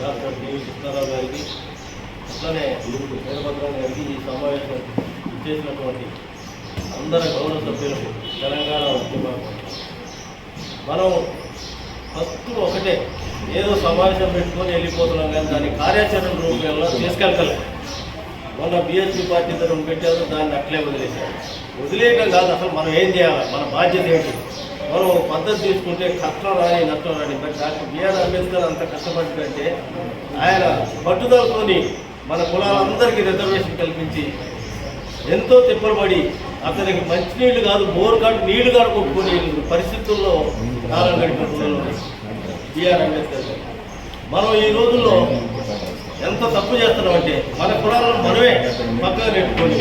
Doctor డివి కృష్ణారావు గారికి అట్లనే వీరభద్రం గారికి ఈ సమావేశం చేసినటువంటి అందరి గౌరవ సభ్యులకు తెలంగాణ ఉద్యమ మనం ఫస్ట్ ఒకటే ఏదో సమావేశం పెట్టుకొని వెళ్ళిపోతున్నాం కానీ దాని కార్యాచరణ రూపంలో తీసుకెళ్ళగలం మొన్న బీఎస్పీ పార్టీ తరఫున పెట్టారు దాన్ని అట్లే వదిలేశారు. వదిలేయడం కాదు అసలు మనం ఏం చేయాలి? మన బాధ్యత ఏంటి? మనం పద్ధతి తీసుకుంటే కష్టం రాని నష్టం రాని బట్ డాక్టర్ బిఆర్ అంబేద్కర్ అంత కష్టపడితే ఆయన పట్టుదలతోని మన కులాలందరికీ రిజర్వేషన్ కల్పించి ఎంతో తిప్పబడి అతనికి మంచినీళ్ళు కాదు బోర్ కాదు నీళ్ళు కాదు కొట్టుకునే పరిస్థితుల్లో కాలం గడిపిన బిఆర్ అంబేద్కర్ మనం ఈ రోజుల్లో ఎంత తప్పు చేస్తున్నామంటే మన కులాలను మనమే పక్కన పెట్టుకొని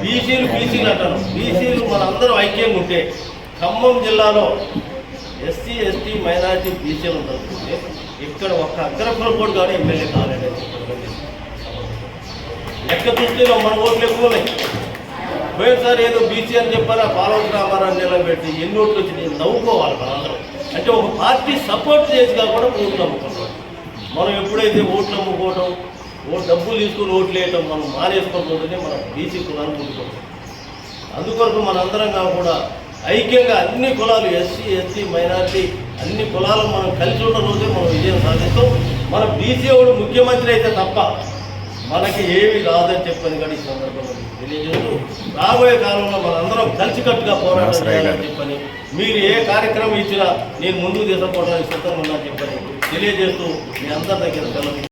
బీసీలు బీసీలు అంటారు. బీసీలు మనందరం ఐక్యంగా ఉంటే ఖమ్మం జిల్లాలో ఎస్సీ ఎస్టీ మైనారిటీ బీసీలు ఉంటారు ఇక్కడ ఒక్క అగ్రకుల కూడా కానీ ఎమ్మెల్యే కాలేదని లెక్క చూస్తే మన ఓట్లు ఎక్కువ ఉన్నాయి. పోయినసారి ఏదో బీసీ అని చెప్పారా పాలవతి రామారావు నిలబెట్టి ఎన్ని ఓట్లు వచ్చినాయి నవ్వుకోవాలి మనందరం. అంటే ఒక పార్టీ సపోర్ట్ చేసి కాకుండా ఓట్లు అమ్ముకుంటాం మనం ఎప్పుడైతే ఓట్లు అమ్ముకోవటం ఓ డబ్బులు తీసుకుని ఓట్లు వేయటం మనం మానేసుకోకపోతేనే మనం బీసీ కులాన్ని ముందుకుంటాం అందుకొరకు మనందరం కూడా ఐక్యంగా అన్ని కులాలు ఎస్సీ ఎస్టీ మైనారిటీ అన్ని కులాలు మనం కలిసి ఉన్న రోజే మనం విజయం సాధిస్తాం. మన బీసీ వాడు ముఖ్యమంత్రి అయితే తప్ప మనకి ఏమి రాదని చెప్పని కూడా ఈ సందర్భంగా మీకు తెలియజేస్తూ రాబోయే కాలంలో మనందరం కలిసికట్టుగా పోరాటం చేయాలని చెప్పని మీరు ఏ కార్యక్రమం ఇచ్చినా నేను ముందుకు తీసుకుపోవడానికి సిద్ధంగా ఉన్నా చెప్పని తెలియజేస్తూ మీ అందరి దగ్గర సెలవు